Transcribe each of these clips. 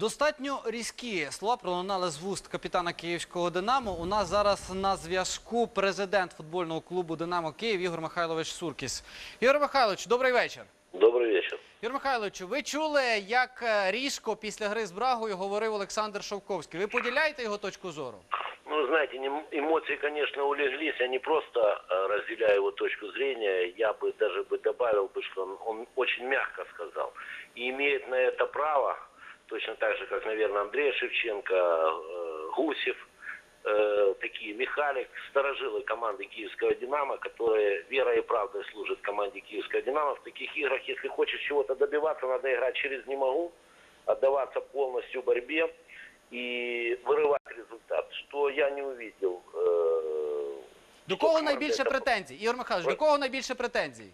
Достатньо різкі слова пролунали з вуст капітана київського Динамо. У нас зараз на зв'язку президент футбольного клубу Динамо Київ Ігор Михайлович Суркіс. Ігор Михайлович, добрий вечір. Добрый вечер. Ігор Михайлович, ви чули, як е, різко після гри з Брагою говорив Олександр Шовковський. Ви поділяєте його точку зору? Ну, вы знаете, не- эмоции, конечно, улеглись. Я не просто э, разделяю его точку зрения, я бы даже бы добавил бы, что он, он очень мягко сказал. И имеет на это право, точно так же, как, наверное, Андрей Шевченко, э, Гусев, э, такие, Михалик, сторожилы команды Киевского «Динамо», которые верой и правдой служат команде Киевского «Динамо». В таких играх, если хочешь чего-то добиваться, надо играть через «не могу», отдаваться полностью борьбе и вырывать результат, что я не увидел. э, До что кого команда найбільше это- претензій? Ігор Михайлович, Ви- до кого найбільше претензій?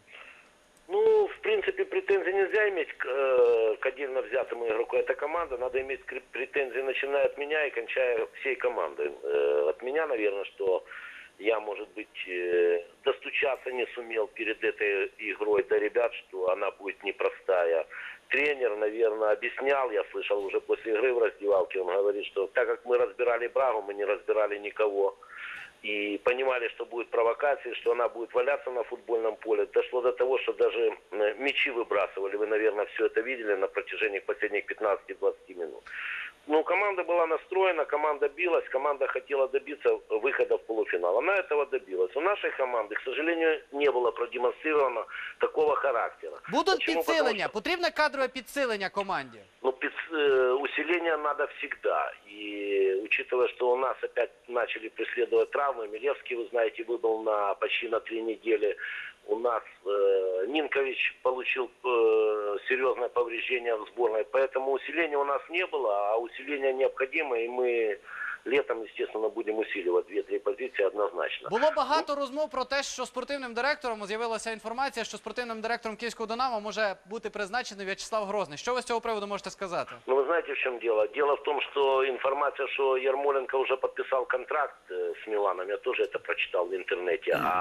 Ну, в принципе, претензий нельзя иметь к, э, к отдельно взятому игроку. Это команда, надо иметь кр- претензии, начиная от меня и кончая всей командой. Э, от меня, наверное, что я, может быть, э, достучаться не сумел перед этой игрой до ребят, что она будет непростая. Тренер, наверное, объяснял, я слышал уже после игры в раздевалке, он говорит, что так как мы разбирали Брагу, мы не разбирали никого и понимали, что будет провокация, что она будет валяться на футбольном поле. Дошло до того, что даже э, мячи выбрасывали. Вы, наверное, все это видели на протяжении последних 15-20 минут. Ну, команда была настроена, команда билась, команда хотела добиться выхода в полуфинал. Она этого добилась. У нашей команды, к сожалению, не было продемонстрировано такого характера. Будуть Почему? Потому підсилення, что- потрібне кадрове підсилення команді. Э, усиление надо всегда. И учитывая, что у нас опять начали преследовать травмы, Милевский, вы знаете, выбыл на почти на три недели. У нас э, Нинкович получил э, серьезное повреждение в сборной. Поэтому усиления у нас не было, а усиление необходимо. И мы летом, естественно, будем усиливать две-три позиции однозначно. Було багато розмов про те, що спортивним директором з'явилася інформація, що спортивним директором Київського Динамо може бути призначений В'ячеслав Грозний. Що ви з цього приводу можете сказати? Ну, вы знаете, в чем дело? Дело в том, что информация, что Ермоленко уже подписал контракт э, с Миланом, я тоже это прочитал в интернете, а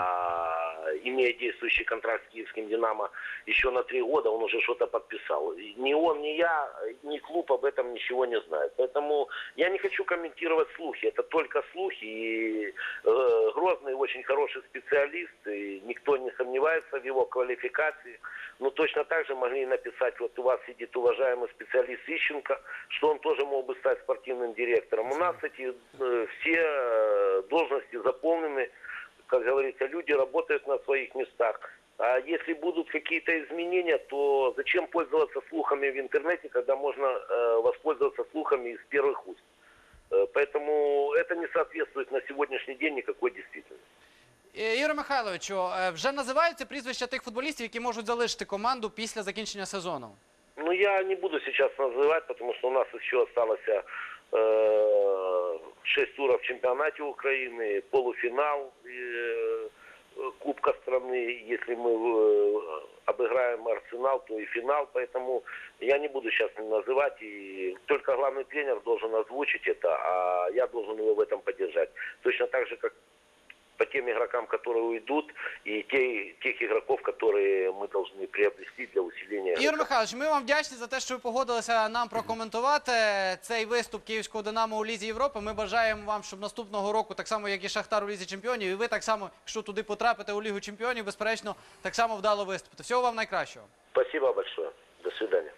имея действующий контракт с киевским «Динамо» еще на три года, он уже что-то подписал. И Ни он, ни я, ни клуб об этом ничего не знает. Поэтому я не хочу комментировать слухи, это только слухи. И э, Грозный очень хороший специалист, и никто не сомневается в его квалификации. Ну, точно так же могли написать, вот у вас сидит уважаемый специалист Ищенко, что он тоже мог бы стать спортивным директором. У нас эти э, все э, должности заполнены, как говорится, люди работают на своих местах. А если будут какие-то изменения, то зачем пользоваться слухами в интернете, когда можно э, воспользоваться слухами из первых уст? Э, Поэтому это не соответствует на сегодняшний день никакой действительности. Е, Ігор Михайловичу, е, вже називаються прізвища тих футболістів, які можуть залишити команду після закінчення сезону. Ну, я не буду сейчас называть, потому что у нас еще осталось э, 6 туров в чемпионате Украины, полуфинал э, Кубка страны. Если мы э, обыграем Арсенал, то и финал. Поэтому я не буду сейчас называть. И только главный тренер должен озвучить это, а я должен его в этом поддержать. Точно так же, как по тем игрокам, которые уйдут, и те, тех игроков, которые мы должны приобрести для усиления. Ігор Михайлович, ми вам вдячні за те, що ви погодилися нам прокоментувати цей виступ Київського Динамо у Лізі Європи. Ми бажаємо вам, щоб наступного року, так само як і Шахтар у Лізі Чемпіонів, і ви так само, якщо туди потрапите у Лігу Чемпіонів, безперечно, так само вдало виступити. Всього вам найкращого. Спасибо большое. До свидания.